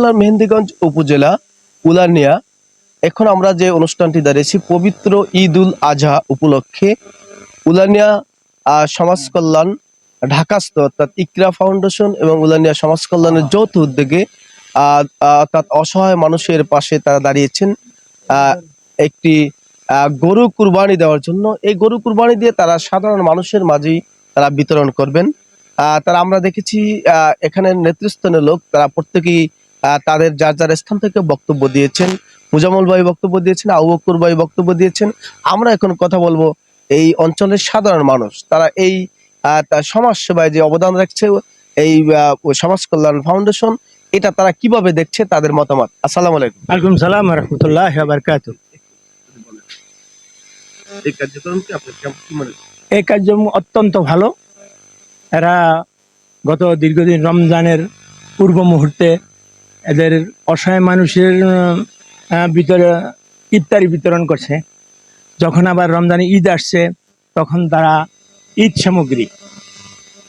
জেলার মেহেন্দিগঞ্জ উপজেলা, উলানিয়া। এখন আমরা যে অনুষ্ঠানটি দাঁড়িয়েছি, পবিত্র ঈদ উল আজহা উপলক্ষে উলানিয়া সমাজ কল্যাণ ঢাকাস্থ অর্থাৎ ইকরা ফাউন্ডেশন এবং উলানিয়া সমাজ কল্যাণের যৌথ উদ্যোগে অর্থাৎ অসহায় মানুষের পাশে তারা দাঁড়িয়েছেন। একটি গরু কুরবানি দেওয়ার জন্য। এই গরু কুরবানি দিয়ে তারা সাধারণ মানুষের মাঝেই তারা বিতরণ করবেন। তারা আমরা দেখেছি এখানে নেতৃস্থানীয় লোক, তারা প্রত্যেকেই তাদের যার যার স্থান থেকে বক্তব্য দিয়েছেন। মুজামুল ভাই বক্তব্য দিয়েছেন আবু বকর ভাই বক্তব্য দিয়েছেন। আমরা এখন কথা বলব এই অঞ্চলের সাধারণ মানুষ। তারা এই আহ, তা- সমাজ সেবায় যে অবদান রাখছে এই সমাজ কল্যাণ ফাউন্ডেশন এটা তারা কীভাবে দেখছে তাদের মতামত। আসসালাম আলাইকুম। আলাইকুম সালাম রহমতুল্লাহ বারকাত এই কার্যক্রমকে আপনি কেমন মনে এই কার্যক্রম অত্যন্ত ভালো। এরা গত দীর্ঘদিন রমজানের পূর্ব মুহূর্তে এদের অসহায় মানুষের ভিতরে ইফতারি বিতরণ করছে। যখন আবার রমজানে ঈদ আসছে, তখন তারা ঈদ সামগ্রী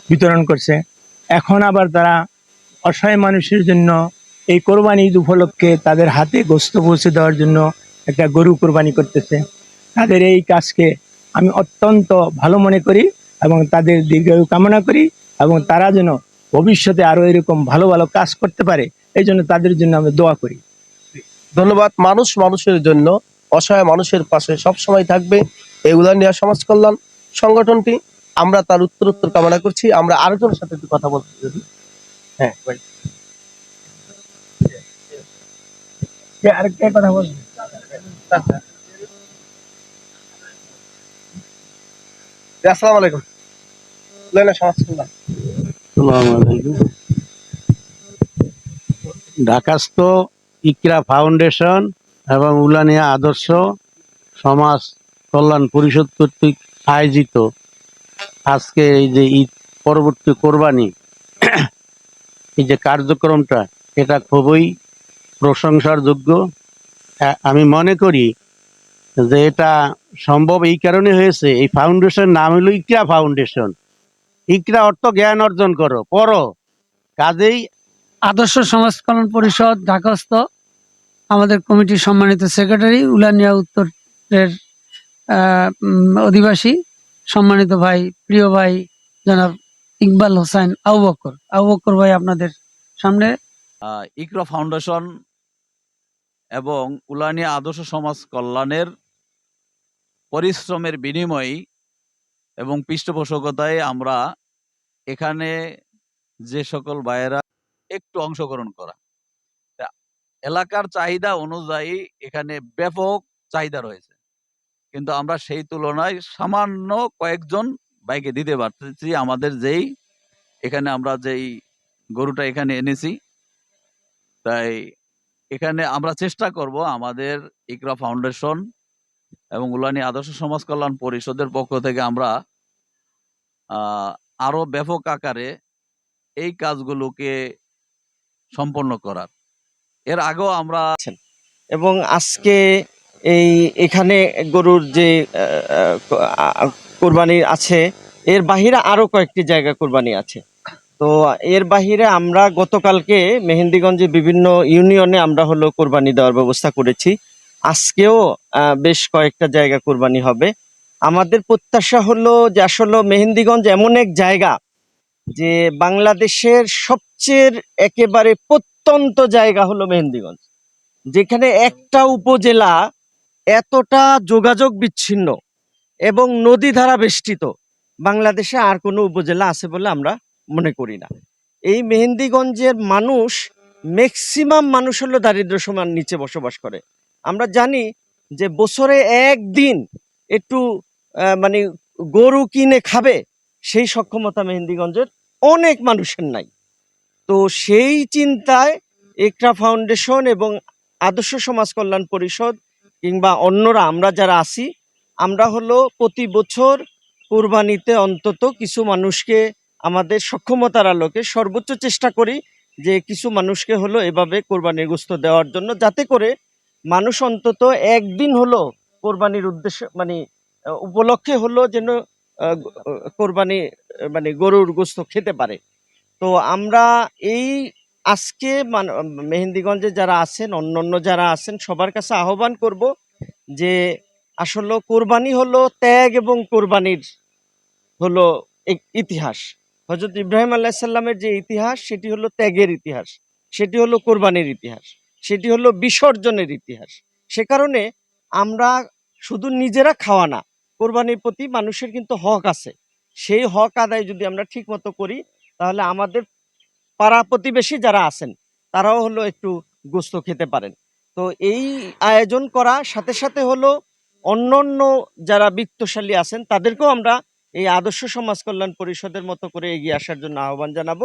বিতরণ করছে। এখন আবার তারা অসহায় মানুষের জন্য এই কোরবানি ঈদ উপলক্ষে তাদের হাতে গোস্ত পৌঁছে দেওয়ার জন্য একটা গরু কোরবানি করতেছে। তাদের এই কাজকে আমি অত্যন্ত ভালো মনে করি এবং তাদের দীর্ঘায়ু কামনা করি এবং তারা যেন ভবিষ্যতে আরও এরকম ভালো ভালো কাজ করতে পারে। এই জন্য তাদের জন্য আমি দোয়া করি। ধন্যবাদ মানুষ মানুষের জন্য অসহায় মানুষের পাশে সব সময় থাকবে। এই উলানিয়া সমাজ কল্যাণ সংগঠনটি আমরা তার উত্তর উত্তর কামনা করছি। আমরা আরেকজনের সাথে একটু কথা বলতে যদি হ্যাঁ ভাই। আরেকটা কথা বলব? জি, আসসালামু আলাইকুম। সমাজ কল্যাণ। ঢাকাস্থ ইকরা ফাউন্ডেশন এবং উলানিয়া আদর্শ সমাজ কল্যাণ পরিষদ কর্তৃক আয়োজিত আজকে এই যে ঈদ, পরবর্তী কোরবানি, এই যে কার্যক্রমটা, এটা খুবই প্রশংসার যোগ্য আমি মনে করি যে এটা সম্ভব এই কারণে হয়েছে, এই ফাউন্ডেশন নাম হলো ইকরা ফাউন্ডেশন। ইকরা অর্থ জ্ঞান অর্জন করো, পড়ো। কাজেই আদর্শ সমাজ কল্যাণ পরিষদ, ঢাকাস্থ, আমাদের কমিটির সম্মানিত সেক্রেটারি, উলানিয়া উত্তরের অধিবাসী, সম্মানিত ভাই, প্রিয় ভাই, জনাব ইকবাল আবু বকর। আবু বকর ভাই, আপনাদের সামনে। ইকরা ফাউন্ডেশন এবং উলানিয়া আদর্শ সমাজ কল্যাণের পরিশ্রমের বিনিময়ে এবং পৃষ্ঠপোষকতায় আমরা এখানে যে সকল ভাইয়েরা একটু অংশগ্রহণ করা। এলাকার চাহিদা অনুযায়ী এখানে ব্যাপক চাহিদা রয়েছে। কিন্তু আমরা সেই তুলনায় সামান্য কয়েকজন বাইকে দিতে পারতেছি। আমাদের যেই এখানে আমরা যেই গরুটা এখানে এনেছি তাই এখানে আমরা চেষ্টা করব আমাদের ইকরা ফাউন্ডেশন এবং উলানি আদর্শ সমাজ কল্যাণ পরিষদের পক্ষ থেকে আমরা আহ, আরও ব্যাপক আকারে এই কাজগুলোকে সম্পন্ন করার। এর আগেও আমরা এবং আজকে এই এখানে গরুর যে কোরবানি আছে, এর বাহিরে আরও কয়েকটি জায়গা কোরবানি আছে। তো এর বাহিরে আমরা গতকালকে মেহেন্দিগঞ্জে বিভিন্ন ইউনিয়নে আমরা হলো কোরবানি দেওয়ার ব্যবস্থা করেছি। আজকেও বেশ কয়েকটা জায়গা কোরবানি হবে। আমাদের প্রত্যাশা হলো যে আসলে মেহেন্দিগঞ্জ এমন এক জায়গা যে বাংলাদেশের সবচেয়ে একেবারে প্রত্যন্ত জায়গা হলো মেহেন্দিগঞ্জ। যেখানে একটা উপজেলা এতটা যোগাযোগ বিচ্ছিন্ন এবং নদী ধারা বেষ্টিত, বাংলাদেশে আর কোনো উপজেলা আছে বলে আমরা মনে করি না। এই মেহেন্দিগঞ্জের মানুষ ম্যাক্সিমাম মানুষ হলো দারিদ্র সমান নিচে বসবাস করে। আমরা জানি যে বছরে একদিন একটু মানে গরু কিনে খাবে, সেই সক্ষমতা মেহেন্দিগঞ্জের অনেক মানুষের নাই। তো সেই চিন্তায় একরা ফাউন্ডেশন এবং আদর্শ সমাজ কল্যাণ পরিষদ কিংবা অন্যরা, আমরা যারা আছি, আমরা হলো প্রতি বছর কোরবানিতে অন্তত কিছু মানুষকে, আমাদের সক্ষমতার আলোকে সর্বোচ্চ চেষ্টা করি যে কিছু মানুষকে হলো এভাবে কোরবানির গোস্ত দেওয়ার জন্য, যাতে করে মানুষ অন্তত একদিন হলো কোরবানির উদ্দেশ্য মানে উপলক্ষে হলো যেন কোরবানি মানে গরুর গোস্ত খেতে পারে। তো আমরা এই আজকে মান- মেহেন্দিগঞ্জে যারা আছেন অন্য অন্য যারা আছেন, সবার কাছে আহ্বান করব যে আসলে কোরবানি হলো ত্যাগ এবং কোরবানির হলো ইতিহাস। হজরত ইব্রাহিম আল্লাহ সাল্লামের যে ইতিহাস, সেটি হলো ত্যাগের ইতিহাস। সেটি হলো কোরবানির ইতিহাস। সেটি হলো বিসর্জনের ইতিহাস। সে কারণে আমরা শুধু নিজেরা খাওয়া না কোরবানির প্রতি মানুষের কিন্তু হক আছে। সেই হক আদায় যদি আমরা ঠিক মতো করি, তাহলে আমাদের পাড়া প্রতিবেশী যারা আছেন, তারাও হলো একটু গোস্ত খেতে পারেন। তো এই আয়োজন করা, সাথে সাথে হলো অন্য অন্য যারা বিত্তশালী আছেন, তাদেরকেও আমরা এই আদর্শ সমাজ কল্যাণ পরিষদের মতো করে এগিয়ে আসার জন্য আহ্বান জানাব।